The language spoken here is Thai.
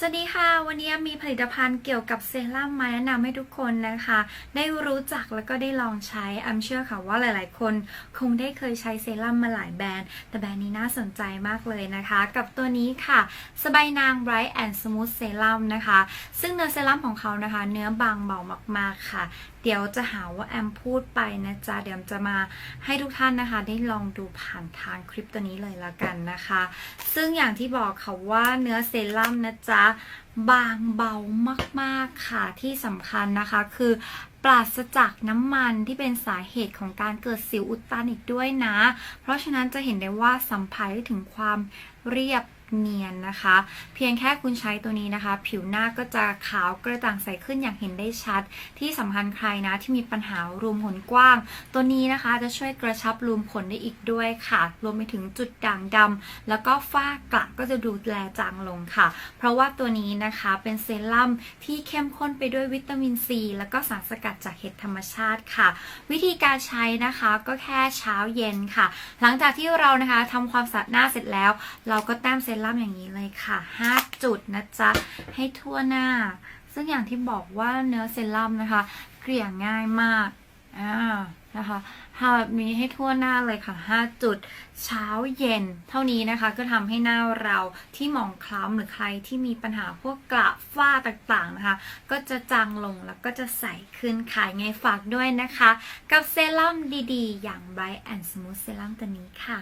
สวัสดีค่ะ วันนี้มีผลิตภัณฑ์เกี่ยวกับเซรั่มมาแนะนำให้ทุกคนนะคะ ได้รู้จักแล้วก็ได้ลองใช้อัมเชื่อค่ะว่าหลายๆ คนคงได้เคยใช้เซรั่มมาหลายแบรนด์ แต่แบรนด์นี้น่าสนใจมากเลยนะคะ กับตัวนี้ค่ะ สบายนาง Bright and Smooth Serum นะคะ ซึ่งเนื้อเซรั่มของเขานะคะ เนื้อบางเบามากๆค่ะ เดี๋ยวจะหาว่าแอมพูดไปนะจ๊ะเดี๋ยวจะมาให้ทุกท่านนะคะ ได้ลองดูผ่านทางคลิปตัวนี้เลยละกันนะคะ ซึ่งอย่างที่บอกค่ะว่าเนื้อเซรั่มนะจ๊ะบางเบามากๆค่ะที่สำคัญนะคะคือปราศจากน้ำมันที่เป็นสาเหตุของการเกิดสิวอุดตันอีกด้วยนะ เพราะฉะนั้นจะเห็นได้ว่าสัมผัสได้ถึงความเรียบ เนียนนะคะ เพียงแค่คุณใช้ตัวนี้นะคะ ผิวหน้าก็จะขาวกระจ่างใสขึ้นอย่างเห็นได้ชัด ที่สำคัญใครนะที่มีปัญหารูมขนกว้าง ตัวนี้นะคะจะช่วยกระชับรูมขนได้อีกด้วยค่ะ รวมไปถึงจุดด่างดำแล้วก็ฝ้ากระก็จะดูแลจางลงค่ะ เพราะว่าตัวนี้นะคะเป็นเซรั่มที่เข้มข้นไปด้วยวิตามินซี แล้วก็สารสกัดจากเห็ดธรรมชาติค่ะ วิธีการใช้นะคะก็แค่เช้าเย็นค่ะ หลังจากที่เรานะคะทำความสะอาดหน้าเสร็จแล้ว เราก็แต้มเซรั่มอย่างนี้เลยค่ะ 5 จุดนะจ๊ะ ให้ทั่วหน้า ซึ่งอย่างที่บอกว่าเนื้อเซรั่มนะคะ เกลี่ยง่ายมากอ่านะคะทาแบบนี้ให้ทั่วหน้าเลยค่ะ 5 จุด เช้าเย็น เท่านี้นะคะ ก็ทำให้หน้าเราที่หมองคล้ำหรือใครที่มีปัญหาพวกกระฝ้าต่างๆนะคะ ก็จะจางลงแล้วก็จะใสขึ้นขายไงฝากด้วยนะคะ กับเซรั่มดีๆ อย่าง Bright and Smooth Serum ตัวนี้ค่ะ